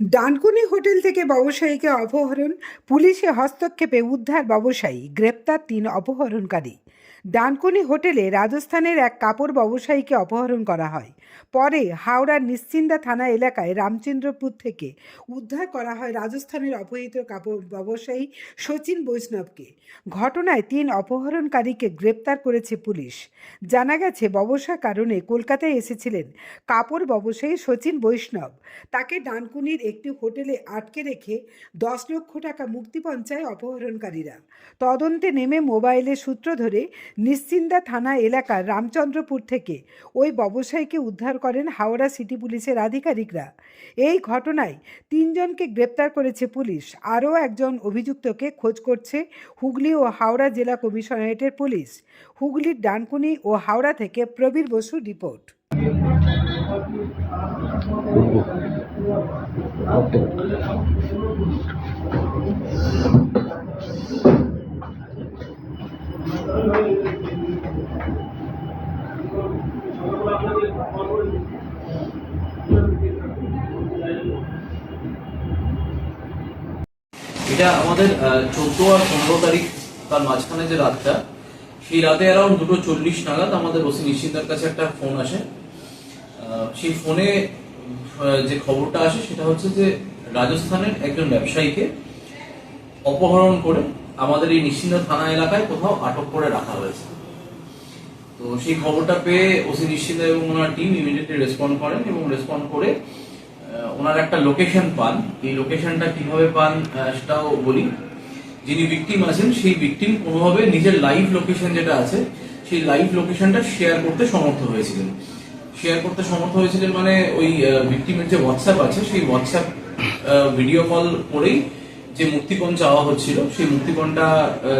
Dankuni hotel থেকে ব্যবসায়ীকে অপহরণ পুলিশে হস্তক্ষেপে উদ্ধার ব্যবসায়ী গ্রেপ্তার তিন অপহরণকারী। ডানকুনি হোটেলে রাজস্থানের এক কাপড় ব্যবসায়ীকে অপহরণ করা হয়। পরে হাওড়ার নিশ্চিন্দা থানা এলাকায় রামচন্দ্রপুর থেকে উদ্ধার করা হয় রাজস্থানের অপহৃত কাপড় ব্যবসায়ী সচিন বৈষ্ণবকে। ঘটনায় তিন অপহরণকারীকে গ্রেপ্তার করেছে পুলিশ। জানা গেছে, ব্যবসার কারণে কলকাতায় এসেছিলেন কাপড় ব্যবসায়ী সচিন বৈষ্ণব। তাকে ডানকুনির একটি হোটেলে আটকে রেখে দশ লক্ষ টাকা মুক্তিপণ চায় অপহরণকারীরা। তদন্তে নেমে মোবাইলের সূত্র ধরে নিশ্চিন্দা থানা এলাকার রামচন্দ্রপুর থেকে ওই ব্যবসায়ীকে উদ্ধার করেন হাওড়া সিটি পুলিশের আধিকারিকরা। এই ঘটনায় তিনজনকে গ্রেপ্তার করেছে পুলিশ। আরও একজন অভিযুক্তকে খোঁজ করছে হুগলি ও হাওড়া জেলা কমিশনারেটের পুলিশ। হুগলির ডানকুনি ও হাওড়া থেকে প্রবীর বসু রিপোর্ট। এটা আমাদের চোদ্দ আর পনেরো তারিখ তার মাঝখানে যে রাতটা, সেই রাতে অ্যারাউন্ড দুটো চল্লিশ নাগাদ আমাদের ওসি নিশ্চিন্তার কাছে একটা ফোন আসে। সেই ফোনে যে খবরটা আসে সেটা হচ্ছে যে রাজস্থানের একজন ব্যবসায়ীকে অপহরণ করে আমাদের এই নিশ্চিন্ত থানা এলাকায় কোথাও আটক করে রাখা হয়েছে। তো সেই খবরটা পেয়ে ওসি নিশ্চিন্ত এবং ওনার টিম ইমিডিয়েটলি রেসপন্ড করেন এবং রেসপন্ড করে ওনার একটা লোকেশন পান। এই লোকেশনটা কীভাবে পান সেটাও বলি। যিনি ভিকটিম আছেন, সেই ভিকটিম কোনোভাবে নিজের লাইভ লোকেশন যেটা আছে, সেই লাইভ লোকেশনটা শেয়ার করতে সমর্থ হয়েছিলেন। শেয়ার করতে সমর্থ হয়েছিলেন মানে ওই ভিকটিমের যে হোয়াটসঅ্যাপ আছে, সেই হোয়াটসঅ্যাপ ভিডিও কল করেই যে মুক্তিপণ চাওয়া হচ্ছিল, সেই মুক্তিপণটা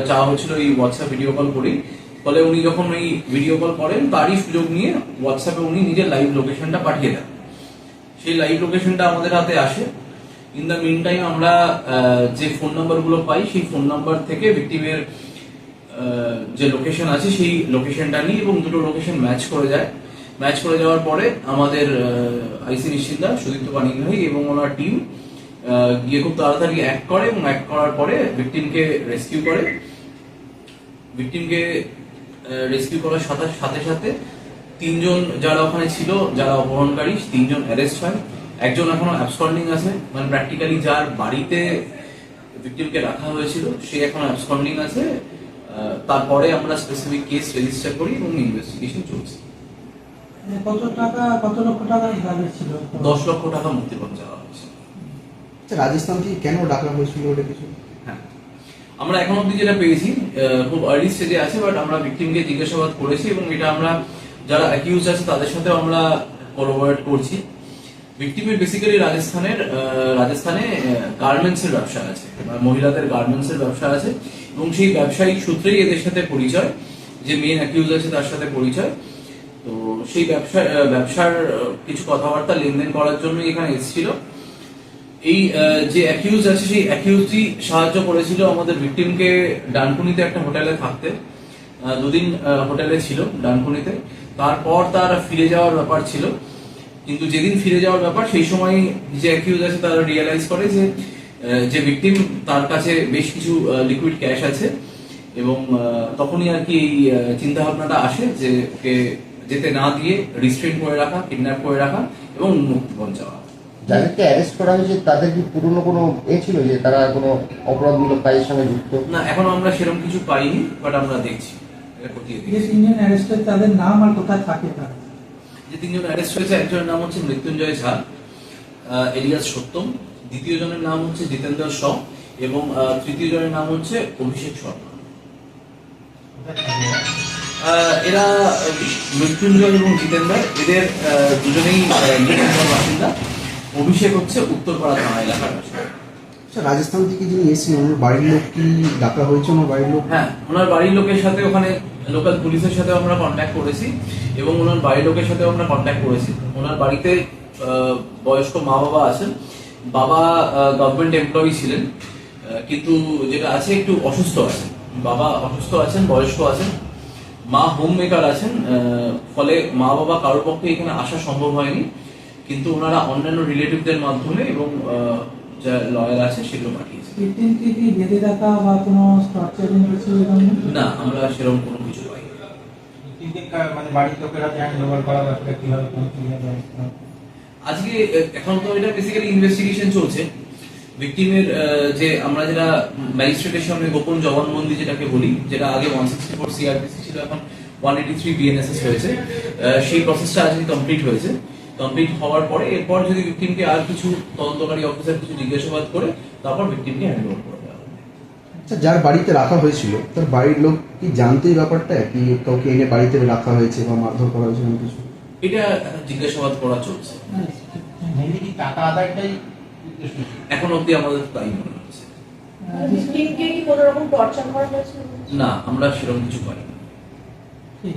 চাওয়া হচ্ছিল এই হোয়াটসঅ্যাপ ভিডিও কল করেই। ফলে উনি যখন ওই ভিডিও কল করেন, তারই সুযোগ নিয়ে হোয়াটসঅ্যাপে উনি নিজের লাইভ লোকেশনটা পাঠিয়ে দেন। সেই লাইভ লোকেশনটা আমাদের হাতে আসে। ইন দ্য মিন টাইম আমরা যে ফোন নাম্বারগুলো পাই, সেই ফোন নাম্বার থেকে ভিক্টিমের যে লোকেশন আছে, সেই লোকেশনটা নিই এবং দুটো লোকেশন ম্যাচ করে যায়। ম্যাচ করে যাওয়ার পরে আমাদের আইসি নিশ্চিন্দা সুদীপ্ত পানিগ্রাহী এবং ওনার টিম গিয়ে খুব তাড়াতাড়ি অ্যাক্ট করে এবং অ্যাক্ট করার পরে ভিকটিমকে রেস্কিউ করে। ভিকটিমকে রেস্কিউ করার সাথে সাথে সাথে তিনজন যারা ওখানে ছিল যারা অপহরণকারী তিনজন অ্যারেস্ট হয়। একজন এখনও অ্যাবসকন্ডিং আছে। মানে প্র্যাকটিক্যালি যার বাড়িতে ভিকটিমকে রাখা হয়েছিল সে এখন অ্যাবসকন্ডিং আছে। তারপরে আমরা স্পেসিফিক কেস রেজিস্টার করি এবং ইনভেস্টিগেশন চলছে। কত টাকা কত লক্ষ টাকা ছিল? দশ লক্ষ টাকা মুক্তিপণ চাওয়া। রাজস্থান থেকে কেন ডাকা হয়েছিল ওটা কিছু? হ্যাঁ। আমরা এখন অব্দি যেটা পেয়েছি খুব আর্লি স্টেজে আছে বাট আমরা ভিকটিমকে জিজ্ঞাসাবাদ করেছি এবং এটা আমরা যারা অ্যাকিউজ আছে, তাদের সাথে আমরা কোলাবোরেট করছি। ভিকটিমের বেসিক্যালি রাজস্থানের রাজস্থানে গার্মেন্টস এর ব্যবসা আছে মহিলাদের গার্মেন্টস এর ব্যবসা আছে, এবং সেই ব্যবসায়িক সূত্রেই এদের সাথে পরিচয়, যে মেন অ্যাকিউজ আছে তার সাথে পরিচয়। তো সেই ব্যবসা ব্যবসার কিছু কথাবার্তা, লেনদেন করার জন্য এখানে এসেছিল। এই যে অ্যাকিউজ আছে, সেই অ্যাকিউজই সাহায্য করেছিল আমাদের ভিকটিমকে ডানকুনিতে একটা হোটেলে থাকতে। দুদিন হোটেলে ছিল ডানকুনিতে। তারপর তার ফিরে যাওয়ার ব্যাপার ছিল। কিন্তু যেদিন ফিরে যাওয়ার ব্যাপার, সেই সময় যে অ্যাকিউজ আছে, তারা রিয়েলাইজ করে যে যে ভিকটিম তার কাছে বেশ কিছু লিকুইড ক্যাশ আছে। এবং তখনই আর কি এই চিন্তা ভাবনাটা আসে যে যেতে না দিয়ে রিস্ট্রেন করে রাখা কিডন্যাপ করে রাখা এবং মুক্তিপণ চাওয়া। যাদেরকে অ্যারেস্ট করা হয়েছে তাদের কি পুরনো কোনো এ ছিল যে তারা কোনো অপরাধমূলক কাজের সঙ্গে যুক্ত? না এখনও আমরা সেরকম কিছু পাইনি বাট আমরা দেখছি। তিনজন অ্যারেস্টেড তাদের নাম আর কোথায় থাকে তারা? যে তিনজন অ্যারেস্ট হয়েছে একজনের নাম হচ্ছে মৃত্যুঞ্জয় ঝা আহ, এলিয়াস সত্যম দ্বিতীয় জনের নাম হচ্ছে জিতেন্দ্র শ এবং তৃতীয় জনের নাম হচ্ছে অভিষেক শর্মা। আহ, এরা মৃত্যুঞ্জয় এবং জিতেন্দ্র এদের আহ, দুজনেই বাসিন্দা। অভিষেক হচ্ছে উত্তরপাড়া থানা এলাকার আচ্ছা রাজস্থান থেকে যিনি এসেছেন ওনার বাড়ির লোক কি ডাকা হয়েছে? ওনার বাড়ির লোক? হ্যাঁ ওনার বাড়ির লোকের সাথে ওখানে লোকাল পুলিশের সাথে আমরা কন্ট্যাক্ট করেছি এবং ওনার বাড়ির লোকের সাথে আমরা কন্ট্যাক্ট করেছি। ওনার বাড়িতে বয়স্ক মা বাবা আছেন। বাবা গভর্নমেন্ট এমপ্লয়ি ছিলেন কিন্তু যেটা আছে একটু অসুস্থ আছেন। বাবা অসুস্থ আছেন বয়স্ক আছেন। মা হোম মেকার আছেন ফলে মা বাবা কারোর পক্ষে এখানে আসা সম্ভব হয়নি। কিন্তু ওনারা অন্যান্য রিলেটিভদের মাধ্যমে এবং যা লয়ার আছে সেগুলো পাঠিয়েছে। কি বেঁধে রাখা বা কোনো কিছু না আমরা সেরকম কোনো কিছু পাই মানে বাড়ির লোকেরা হ্যান্ড ওভার করা ব্যাপারটা কীভাবে? আজকে এখন তো এটা বেসিক্যালি ইনভেস্টিগেশন চলছে। ভিকটিমের যে আমরা যেটা ম্যাজিস্ট্রেটের সামনে গোপন জবানবন্দি যেটাকে বলি যেটা আগে ওয়ান সিক্সটি ফোর সিআরপিসি ছিল এখন ওয়ান এইটি থ্রি বিএনএসএস হয়েছে সেই প্রসেসটা আজকে কমপ্লিট হয়েছে। কমপ্লিট হওয়ার পরে এরপর যদি ভিকটিমকে আর কিছু তদন্তকারী অফিসার কিছু জিজ্ঞাসাবাদ করে তারপর ভিকটিমকে হ্যান্ড ওভার করে দেওয়া আচ্ছা যার বাড়িতে রাখা হয়েছিল তার বাড়ির লোক কি জানতে এই ব্যাপারটা? কি কাউকে এনে বাড়িতে রাখা হয়েছে বা মারধর করা হয়েছে কিছু? এটা এখন জিজ্ঞাসাবাদ করা চলছে। টাকা আদায়টাই এখন অবধি আমাদের তাই মনে হচ্ছে। কি কোনো রকম টর্চার করা হয়েছিল? না আমরা সেরকম কিছু পাই না ঠিক